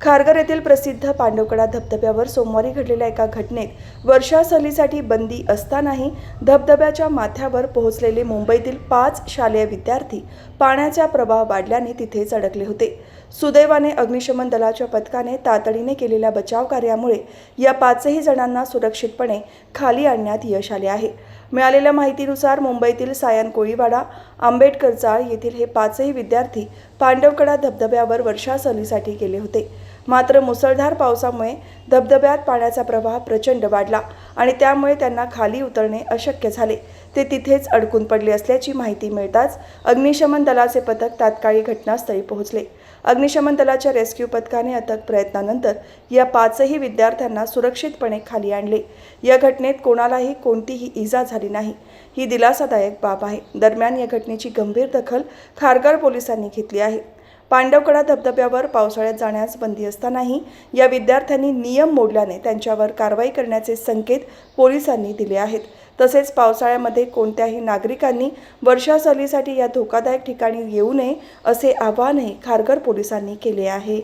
खारघर येथील प्रसिद्ध पांडवकडा धबधब्यावर सोमवारी घडलेल्या एका घटनेत वर्षा सहलीसाठी बंदी असतानाही धबधब्याच्या माथ्यावर पोहोचलेले मुंबईतील पाच शालेय विद्यार्थी पाण्याचा प्रवाह वाढल्याने तिथेच अडकले होते. सुदैवाने अग्निशमन दलाच्या पथकाने तातडीने केलेल्या बचाव कार्यामुळे या पाचही जणांना सुरक्षितपणे खाली आणण्यात यश आले आहे. मिळालेल्या माहितीनुसार मुंबईतील सायन कोळीवाडा आंबेडकर चाळ येथील हे पाचही विद्यार्थी पांडवकडा धबधब्यावर वर्षा सहलीसाठी गेले होते. मात्र मुसळधार पावसामुळे धबधब्यात पाण्याचा प्रवाह प्रचंड वाढला आणि त्यामुळे त्यांना खाली उतरणे अशक्य झाले. ते तिथेच अडकून पडले असल्याची माहिती मिळताच अग्निशमन दलाचे पथक तात्काळी घटनास्थळी पोहोचले. अग्निशमन दलाच्या रेस्क्यू पथकाने अथक प्रयत्नानंतर या पाचही विद्यार्थ्यांना सुरक्षितपणे खाली आणले. या घटनेत कोणालाही कोणतीही इजा झाली नाही. ही दिलासादायक बाब आहे. दरम्यान या घटनेची गंभीर दखल खारघर पोलिसांनी घेतली आहे. पांडवकडा धबधब्यावर पावसाळ्यात जाण्यास बंदी असतानाही या विद्यार्थ्यांनी नियम मोडल्याने त्यांच्यावर कारवाई करण्याचे संकेत पोलिसांनी दिले आहेत. तसेच पावसाळ्यामध्ये कोणत्याही नागरिकांनी वर्षा सहलीसाठी या धोकादायक ठिकाणी येऊ नये असे आवाहनही खारघर पोलिसांनी केले आहे.